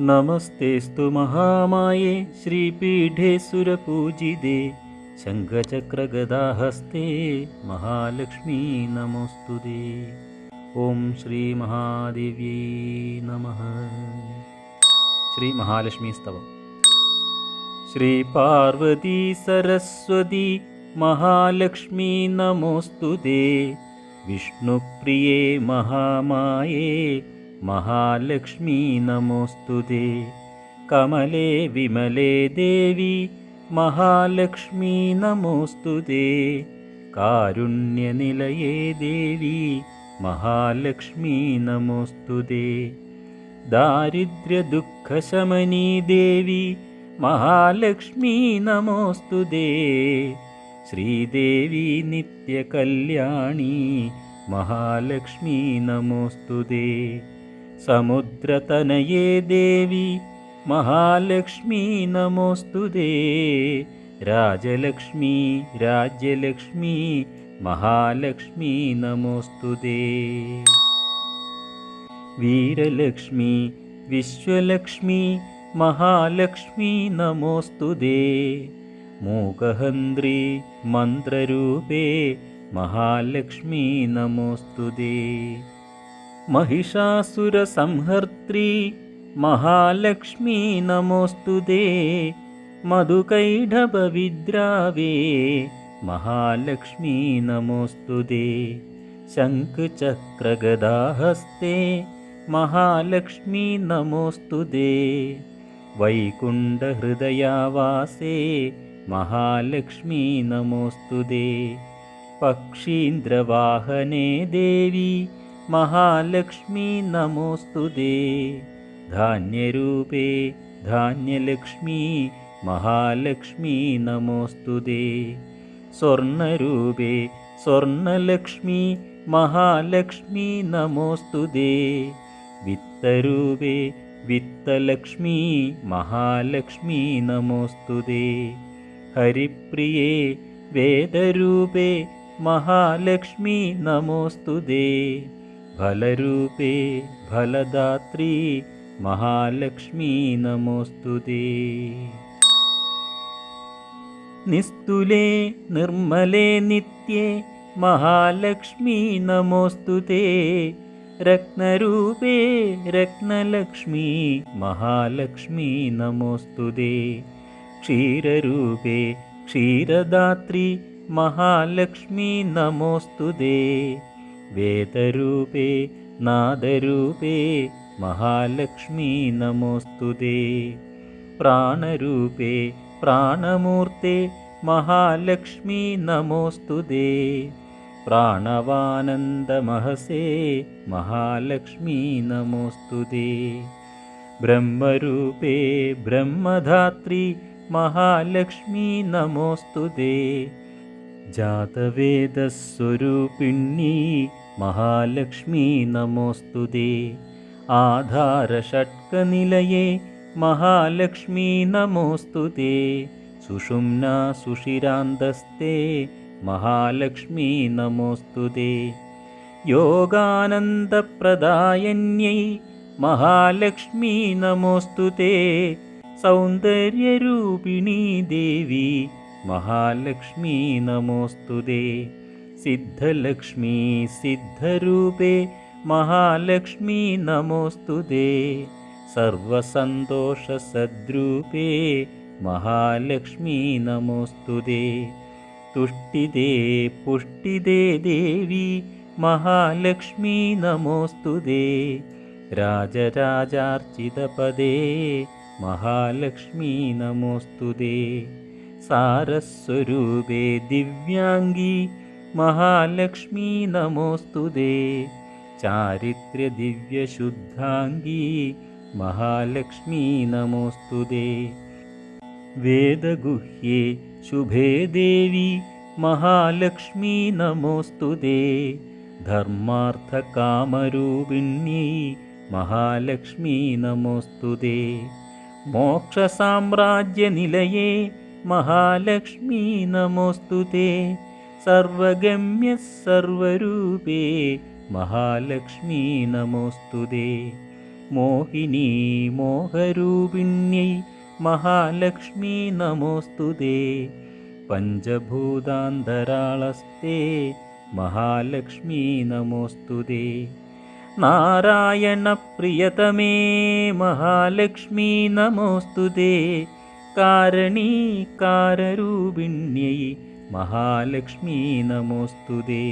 നമസ്തേസ്തു മഹാമായേ ശ്രീപീഠേ സുരപൂജിതേ ശംഖചക്രഗദാഹസ്തേ മഹാലക്ഷ്മി നമോസ്തുതേ ഓം ശ്രീ മഹാദേവ്യൈ നമ. ശ്രീ മഹാലക്ഷ്മി സ്തവം. ശ്രീ പാർവതി സരസ്വതി മഹാലക്ഷ്മി നമോസ്തുതേ വിഷ്ണുപ്രിയേ മഹാമായേ മഹാലക്ഷ്മി നമോസ്തു കമലേ വിമലേ ദേവി മഹാലക്ഷ്മി നമോസ്തു കാരുണ്യനിലയേ ദേവി മഹാലക്ഷ്മി നമോസ്തു ദാരിദ്ര്യദുഃഖശമനീ ദേവി മഹാലക്ഷ്മി നമോസ്തു श्रीदेवी नित्यकल्याणी महालक्ष्मी नमोऽस्तु ते। समुद्रतनये देवी महालक्ष्मी नमोऽस्तु ते। राजलक्ष्मी राज्यलक्ष्मी महालक्ष्मी नमोऽस्तु ते। वीरलक्ष्मी विश्वलक्ष्मी महालक्ष्मी नमोऽस्तु ते मूकहन्त्री मन्त्ररूपे महालक्ष्मी नमोऽस्तु ते महिषासुरसंहर्त्री महालक्ष्मी नमोऽस्तु ते मधुकैढभविद्रावे महालक्ष्मी नमोऽस्तु ते शङ्खचक्रगदाहस्ते महालक्ष्मी नमोऽस्तु ते वैकुण्ठहृदयावासे महालक्ष्मी नमोऽस्तु ते पक्षीन्द्रवाहने देवी महालक्ष्मी नमोऽस्तु ते धान्यरूपे धान्यलक्ष्मी महालक्ष्मी नमोऽस्तु ते स्वर्णरूपे स्वर्णलक्ष्मी महालक्ष्मी नमोऽस्तु ते वित्तरूपे वित्तलक्ष्मी महालक्ष्मी नमोऽस्तु ഹരിപ്രിയേ വേദരൂപേ മഹാലക്ഷ്മി നമോസ്തുതേ ഫലരൂപേ ഫലദാത്രി മഹാലക്ഷ്മി നമോസ്തുതേ നിസ്തുലേ നിർമ്മലേ നിത്യേ മഹാലക്ഷ്മി നമോസ്തുതേ രത്നരൂപേ രത്നലക്ഷ്മി മഹാലക്ഷ്മി നമോസ്തുതേ ക്ഷീരരൂപേ ക്ഷീരദാത്രി മഹാലക്ഷ്മി നമോസ്തുതേ വേദരൂപേ നാദരൂപേ മഹാലക്ഷ്മി നമോസ്തുതേ പ്രാണരൂപേ പ്രാണമൂർത്തേ മഹാലക്ഷ്മി നമോസ്തുതേ പ്രാണവാനന്ദമഹസേ മഹാലക്ഷ്മി നമോസ്തുതേ ബ്രഹ്മരൂപേ ബ്രഹ്മധാത്രി महालक्ष्मी नमोऽस्तु ते प्राणवानन्दमहसे महालक्ष्मी नमोऽस्तु ते ब्रह्मरूपे ब्रह्मधात्री महालक्ष्मी नमोऽस्तु ते जातवेदस्वरूपिणी महालक्ष्मी नमोऽस्तु ते സൗന്ദര്യരൂപിണീ ദേവി മഹാലക്ഷ്മി നമോസ്തുതേ സിദ്ധലക്ഷ്മി സിദ്ധരൂപേ മഹാലക്ഷ്മി നമോസ്തുതേ സർവസന്തോഷസദ്രൂപേ മഹാലക്ഷ്മി നമോസ്തുതേ തുഷ്ടിതേ പുഷ്ടിതേ ദേവി മഹാലക്ഷ്മി നമോസ്തുതേ രാജരാജാർച്ചിതപദേ മഹാലക്ഷ്മി നമോസ്തുതേ സാരസ്വരൂപേ ദിവ്യാംഗി മഹാലക്ഷ്മി നമോസ്തുതേ ചാരിത്രദിവ്യശുദ്ധാംഗീ മഹാലക്ഷ്മി നമോസ്തുതേ വേദഗുഹ്യേ ശുഭേ ദേവി മഹാലക്ഷ്മി നമോസ്തുതേ ധർമാർത്ഥകാമരൂപിണ്യൈ മഹാലക്ഷ്മി നമോസ്തുതേ राजराजार्चितपदे महालक्ष्मी नमोऽस्तु ते सारस्वरूपे दिव्याङ्गी महालक्ष्मी नमोऽस्तु ते चारित्र्यदिव्यशुद्धाङ्गी महालक्ष्मी नमोऽस्तु ते वेदगुह्ये शुभे देवी महालक्ष्मी नमोऽस्तु ते नारायणप्रियतमे महालक्ष्मी नमोऽस्तु ते कारणीकाररूपिण्यै महालक्ष्मी नमोऽस्तु ते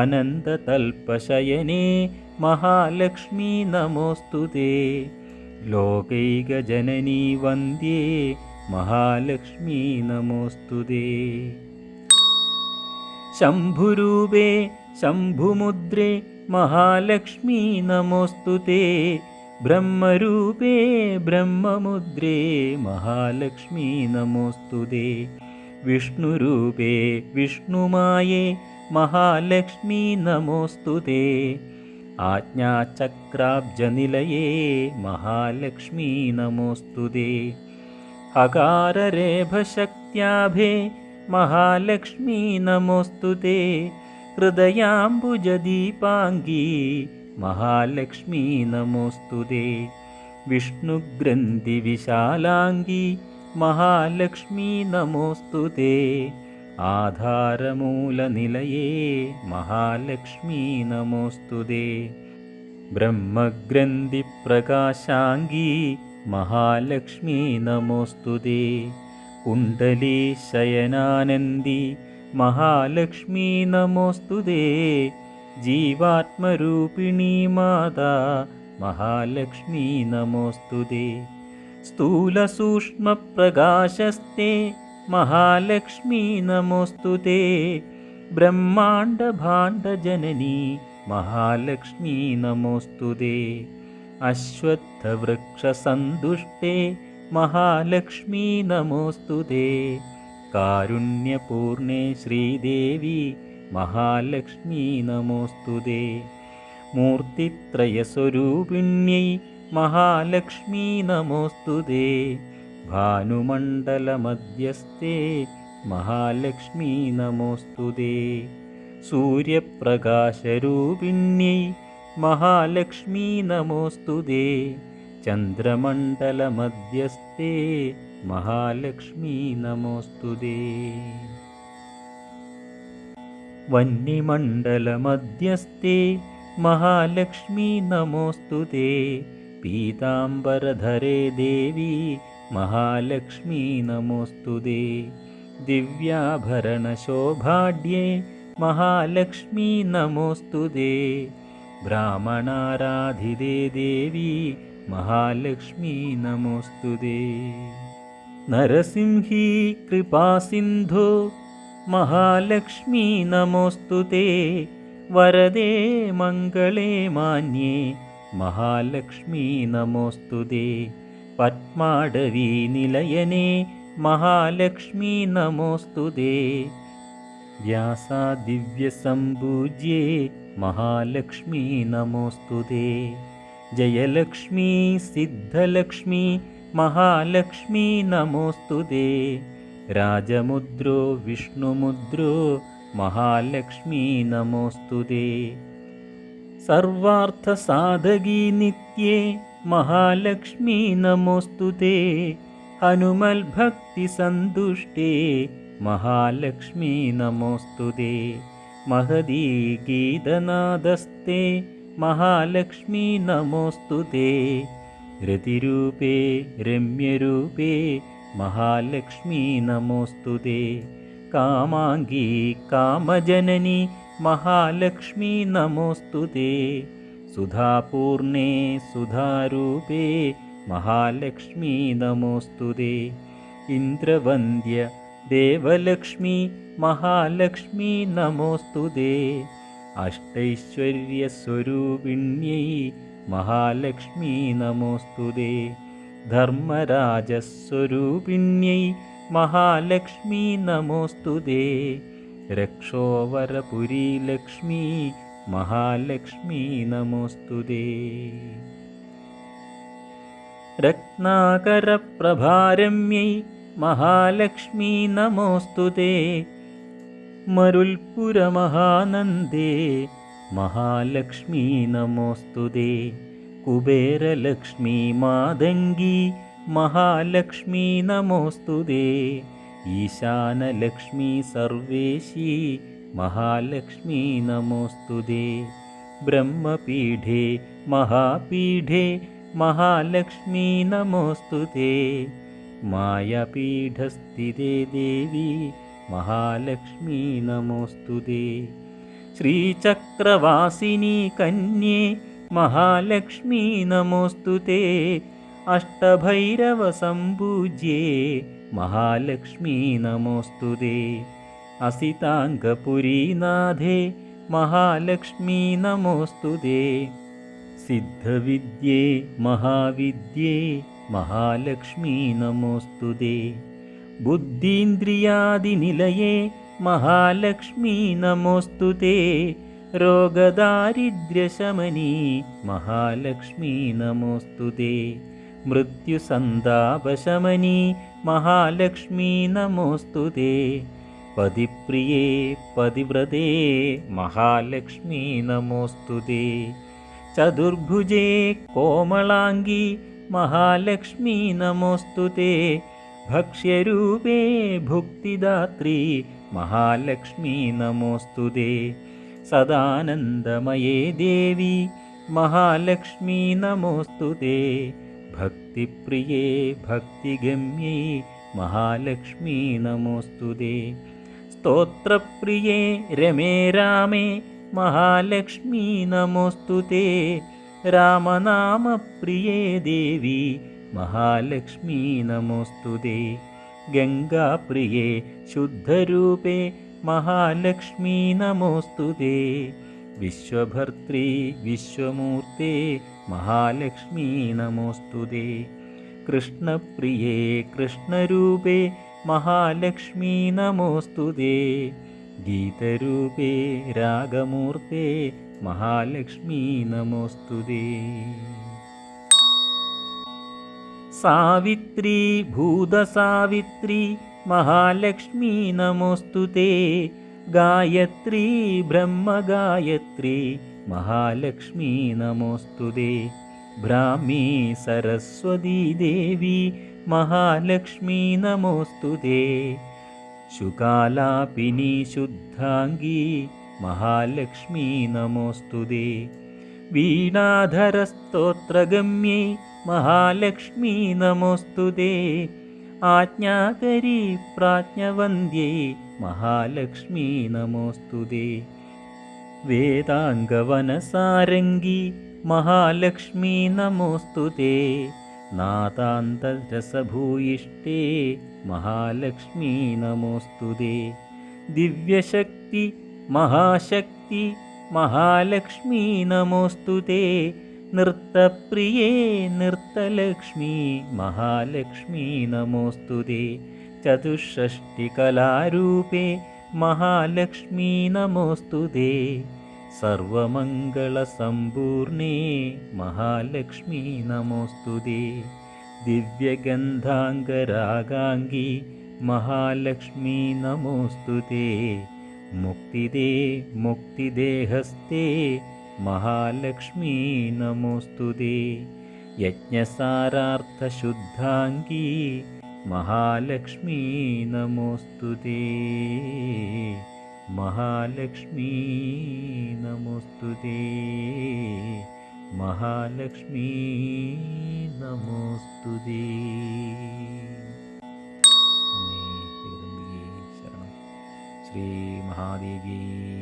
अनन्ततल्पशयने महालक्ष्मी नमोऽस्तु ते लोकैकजननी वन्द्ये महालक्ष्मी नमोऽस्तु ते शम्भुरूपे शम्भुमुद्रे മഹാലക്ഷ്മീ നമോസ്തു നമോസ്തു ബ്രഹ്മരൂപേ ബ്രഹ്മമുദ്രേ മഹാലക്ഷ്മി നമോസ്തു വിഷ്ണുരൂപേ വിഷ്ണുമായേ മഹാലക്ഷ്മി നമോസ്തു ആജ്ഞാചക്രാബ്ജനിലയേ മഹാലക്ഷ്മി നമോസ്തു ഹകാരരേഭശക്ത്യാഭേ മഹാലക്ഷ്മീ നമോസ്തു ഹൃദയാംബുജദീപാംഗീ മഹാലക്ഷ്മീ നമോസ്തു വിഷ്ണുഗ്രന്ഥിവിശാലാംഗീ മഹാലക്ഷ്മീ നമോസ്തുതേ ആധാരമൂലനിലയേ മഹാലക്ഷ്മീ നമോസ്തു ബ്രഹ്മഗ്രന്ഥിപ്രകാശാംഗീ മഹാലക്ഷ്മീ നമോസ്തുതേ കുണ്ടലീ ശയനാനന്ദി മഹാലക്ഷ്മീ നമോസ്തുതേ ജീവാത്മരൂപിണീ മാതാ മഹാലക്ഷ്മി നമോസ്തുതേ സ്ഥൂലസൂക്ഷ്മപ്രകാശസ്തേ മഹാലക്ഷ്മി നമോസ്തുതേ ബ്രഹ്മാണ്ഡഭാണ്ഡജനനീ മഹാലക്ഷ്മി നമോസ്തുതേ അശ്വത്ഥവൃക്ഷസന്തുഷ്ടേ മഹാലക്ഷ്മി നമോസ്തു കാരുണ്യപൂർണേ ശ്രീദേവി മഹാലക്ഷ്മി നമോസ്തുതേ മൂർത്തിത്രയസ്വരൂപിണ്യൈ മഹാലക്ഷ്മി നമോസ്തുതേ ഭാനുമണ്ഡലമധ്യസ്ഥേ മഹാലക്ഷ്മി നമോസ്തുതേ സൂര്യപ്രകാശരൂപിണ്യൈ മഹാലക്ഷ്മി നമോസ്തു ചന്ദ്രമണ്ഡലമധ്യസ്ഥേ മഹാലക്ഷ്മി നമോസ്തുതേ വന്യമണ്ഡലമധ്യസ്ഥേ മഹാലക്ഷ്മി നമോസ്തുതേ പീതാംബരധരേ ദേവി മഹാലക്ഷ്മി നമോസ്തുതേ ദിവ്യാഭരണശോഭാഢ്യേ മഹാലക്ഷ്മി നമോസ്തുതേ ബ്രാഹ്മണാരാധിതേ ദേവി മഹാലക്ഷ്മീ നമോസ്തുതേ നരസിംഹി കൃപാസിന്ധോ മഹാലക്ഷ്മി നമോസ്തുതേ വരദേ മംഗളേ മാന്യേ. മഹാലക്ഷ്മി നമോസ്തുതേ പത്മാടവീ നിലയനേ. മഹാലക്ഷ്മി നമോസ്തുതേ വ്യാസാദിവ്യസംപൂജ്യേ മഹാലക്ഷ്മി മഹാലക്ഷ്മീ जयलक्ष्मी सिद्धलक्ष्मी महालक्ष्मी नमोऽस्तु ते। राजमुद्रो विष्णुमुद्रो महालक्ष्मी नमोऽस्तु ते। सर्वार्थसाधगीनित्ये महालक्ष्मी नमोऽस्तु ते। हनुमल्भक्तिसन्तुष्टे महालक्ष्मी नमोऽस्तु ते। महदी गीतनादस्ते മഹാലക്ഷ്മി നമോസ്തു തേ. രതിരൂപേ രമ്യരൂപേ മഹാലക്ഷ്മി നമോസ്തു തേ. കാമാംഗി കാമജനനി മഹാലക്ഷ്മി നമോസ്തു തേ. സുധാപൂർണേ സുധാരൂപേ മഹാലക്ഷ്മി നമോസ്തു തേ. ഇന്ദ്രവന്ദ്യ ദേവലക്ഷ്മി മഹാലക്ഷ്മി നമോസ്തു അഷ്ടൈശ്വര്യസ്വരൂപിണ്യൈ മഹാലക്ഷ്മി നമോസ്തുതേ ധർമ്മരാജസ്വരൂപിണ്യൈ മഹാലക്ഷ്മി നമോസ്തുതേ രക്ഷോവരപുരി ലക്ഷ്മി മഹാലക്ഷ്മി നമോസ്തുതേ രത്നാകരപ്രഭാരമ്യൈ മഹാലക്ഷ്മി നമോസ്തുതേ मरुल्पुरमहानन्दे महालक्ष्मी नमोऽस्तु दे। कुबेरलक्ष्मी मादङ्गी महालक्ष्मी नमोऽस्तु दे। ईशानलक्ष्मी सर्वेशी महालक्ष्मी नमोऽस्तु दे। ब्रह्मपीठे महापीठे महालक्ष्मी नमोऽस्तु ते मायापीठस्थिते देवी മഹാലക്ഷ്മീ നമോസ്തുതേ ശ്രീചക്രവാസിനി കന്യേ മഹാലക്ഷ്മി നമോസ്തുതേ അഷ്ടഭൈരവസംപൂജ്യേ മഹാലക്ഷ്മി നമോസ്തുതേ അസിതാംഗപുരീനാഥേ മഹാലക്ഷ്മി നമോസ്തുതേ സിദ്ധവിദ്യേ മഹാവിദ്യേ മഹാലക്ഷ്മി നമോസ്തുതേ ബുദ്ധീന്ദ്രിയാദിനിലയേ മഹാലക്ഷ്മീ നമോസ്തുതേ രോഗദാരിദ്ര്യശമനീ മഹാലക്ഷ്മീ നമോസ്തുതേ മൃത്യുസന്താപശമനീ മഹാലക്ഷ്മീ നമോസ്തുതേ പതിപ്രിയേ പതിവ്രതേ മഹാലക്ഷ്മീ നമോസ്തുതേ ചതുർഭുജേ കോമളാംഗി മഹാലക്ഷ്മീ നമോസ്തുതേ ഭക്ഷ്യരൂപേ ഭുക്തിദാത്രി മഹാലക്ഷ്മി നമോസ്തുതേ സദാനന്ദമയേ ദേവി മഹാലക്ഷ്മി നമോസ്തുതേ ഭക്തിപ്രിയേ ഭക്തിഗമ്യേ മഹാലക്ഷ്മി നമോസ്തുതേ സ്തോത്രപ്രിയേ രമേ രാമേ മഹാലക്ഷ്മി നമോസ്തുതേ രാമനാമപ്രിയേ ദേവി മഹാലക്ഷ്മീ നമോസ്തുതേ ഗംഗാപ്രിയേ ശുദ്ധരൂപേ മഹാലക്ഷ്മി നമോസ്തുതേ വിശ്വഭർത്തൃ വിശ്വമൂർത്തേ മഹാലക്ഷ്മി നമോസ്തുതേ കൃഷ്ണപ്രിയേ കൃഷ്ണരൂപേ മഹാലക്ഷ്മി നമോസ്തുതേ ഗീതരൂപേ രാഗമൂർത്തേ മഹാലക്ഷ്മി നമോസ്തുതേ സാവിത്രി ഭൂതസാവിത്രി മഹാലക്ഷ്മീ നമോസ്തുതേ ഗായത്രി ബ്രഹ്മഗായത്രി മഹാലക്ഷ്മീ നമോസ്തുതേ ബ്രാഹ്മീ സരസ്വതി ദേവി മഹാലക്ഷ്മീ നമോസ്തുതേ ശുകാലാപിനി ശുദ്ധാംഗീ മഹാലക്ഷ്മീ നമോസ്തുതേ വീണാധരസ്തോത്രഗമ്യേ മഹാലക്ഷ്മീ നമോസ്തുതേ ആജ്ഞാകരി പ്രാജ്ഞവന്ദ്യേ മഹാലക്ഷ്മി നമോസ്തുതേ വേദാംഗവനസാരംഗി മഹാലക്ഷ്മി നമോസ്തുതേ നാഥാന്തരസഭൂയിഷ്ടേ മഹാലക്ഷ്മി നമോസ്തുതേ ദിവ്യശക്തി മഹാശക്തി മഹാലക്ഷ്മി നമോസ്തുതേ നൃത്തപ്രിയേ നൃത്തലക്ഷ്മി മഹാലക്ഷ്മി നമോസ്തുതേ. ചതുഷ്ഷഷ്ടികലാരൂപേ മഹാലക്ഷ്മി നമോസ്തുതേ. സർവമംഗളസമ്പൂർണേ മഹാലക്ഷ്മി നമോസ്തുതേ. ദിവ്യഗന്ധാംഗരാഗാംഗി മഹാലക്ഷ്മി നമോസ്തുതേ. മുക്തിദേ മുക്തിദേഹസ്തേ മഹാലക്ഷ്മീ നമോസ്തുതേ യജ്ഞസാരാർത്ഥശുദ്ധാംഗീ മഹാലക്ഷ്മീ നമോസ്തുതേ മഹാലക്ഷ്മീ നമോസ്തുതേ മഹാലക്ഷ്മീ നമോസ്തുതേ ശ്രീ മഹാദേവിയേ